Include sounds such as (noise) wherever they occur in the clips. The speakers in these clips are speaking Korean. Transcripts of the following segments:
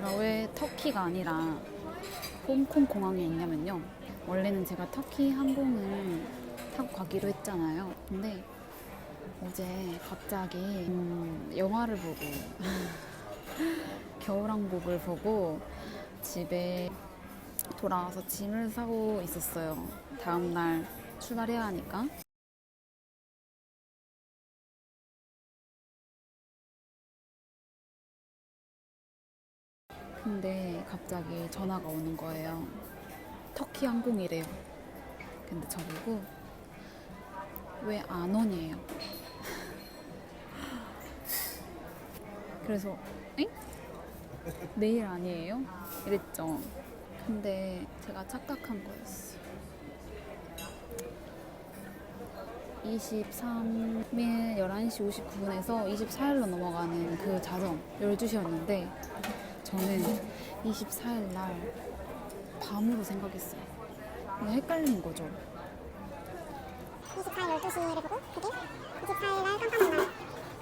제가 왜 터키가 아니라 홍콩 공항에 있냐면요. 원래는 제가 터키 항공을 타고 가기로 했잖아요. 근데 어제 갑자기 음, 영화를 보고 (laughs) 겨울왕국을 보고 집에 돌아와서 짐을 사고 있었어요. 다음날 출발해야 하니까. 근데 갑자기 전화가 오는 거예요. 터키 항공이래요. 근데 저보고 왜 안 오냐요. (laughs) 그래서 엥? 내일 아니에요? 이랬죠. 근데 제가 착각한 거였어. 23일 11시 59분에서 24일로 넘어가는 그 자정 12시였는데 저는 24일 날 밤으로 생각했어요. 그냥 헷갈리는 거죠. 24일 12시를 보고 그게 24일 날 깜깜한 날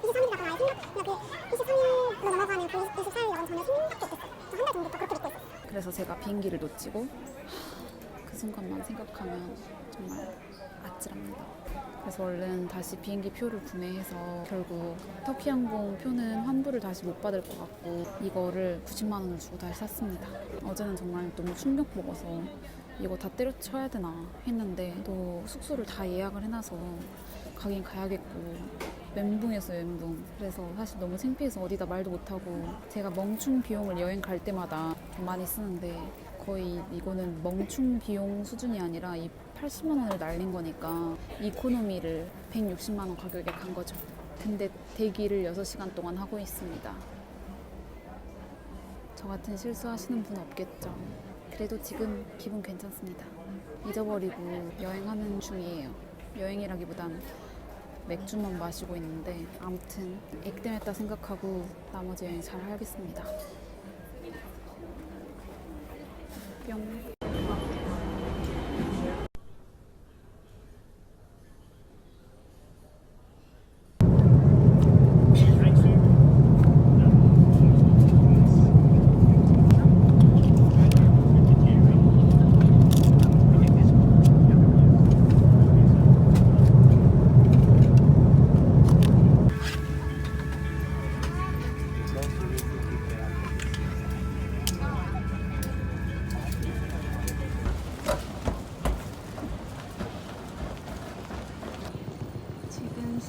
23일이라고 아예 생각 그냥 그 23일로 넘어가는 그 24일 여건 전혀 생각도 못했어요 한달 전부터 그렇게 믿고 있었어요 그래서 제가 비행기를 놓치고 순간만 생각하면 정말 아찔합니다. 그래서 얼른 다시 비행기 표를 구매해서 결국 터키 항공 표는 환불을 다시 못 받을 것 같고 이거를 90만 원을 주고 다시 샀습니다. 어제는 정말 너무 충격 먹어서 이거 다 때려쳐야 되나 했는데 또 숙소를 다 예약을 해놔서 가긴 가야겠고 멘붕이었어요 멘붕 그래서 사실 너무 창피해서 어디다 말도 못하고 제가 멍충 비용을 여행 갈 때마다 좀 많이 쓰는데 거의 이거는 멍충 비용 수준이 아니라 이 80만 원을 날린 거니까 이코노미를 160만 원 가격에 간 거죠. 근데 대기를 6시간 동안 하고 있습니다. 저 같은 실수하시는 분 없겠죠. 그래도 지금 기분 괜찮습니다. 잊어버리고 여행하는 중이에요. 여행이라기보단 맥주만 마시고 있는데 아무튼 액땜했다 생각하고 나머지 여행 잘 하겠습니다. 用。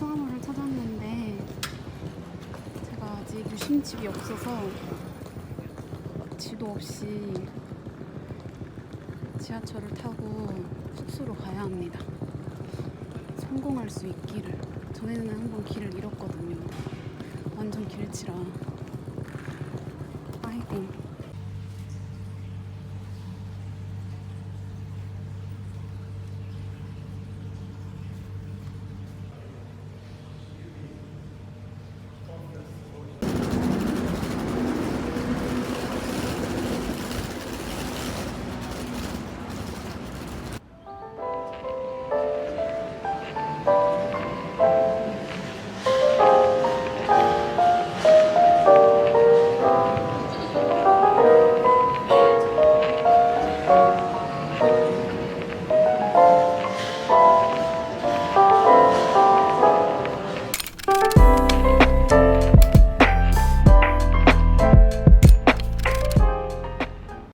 수화물을 찾았는데 제가 아직 유심칩이 없어서 지도 없이 지하철을 타고 숙소로 가야 합니다. 성공할 수 있기를. 전에는 한번 길을 잃었거든요. 완전 길치라. 파이팅.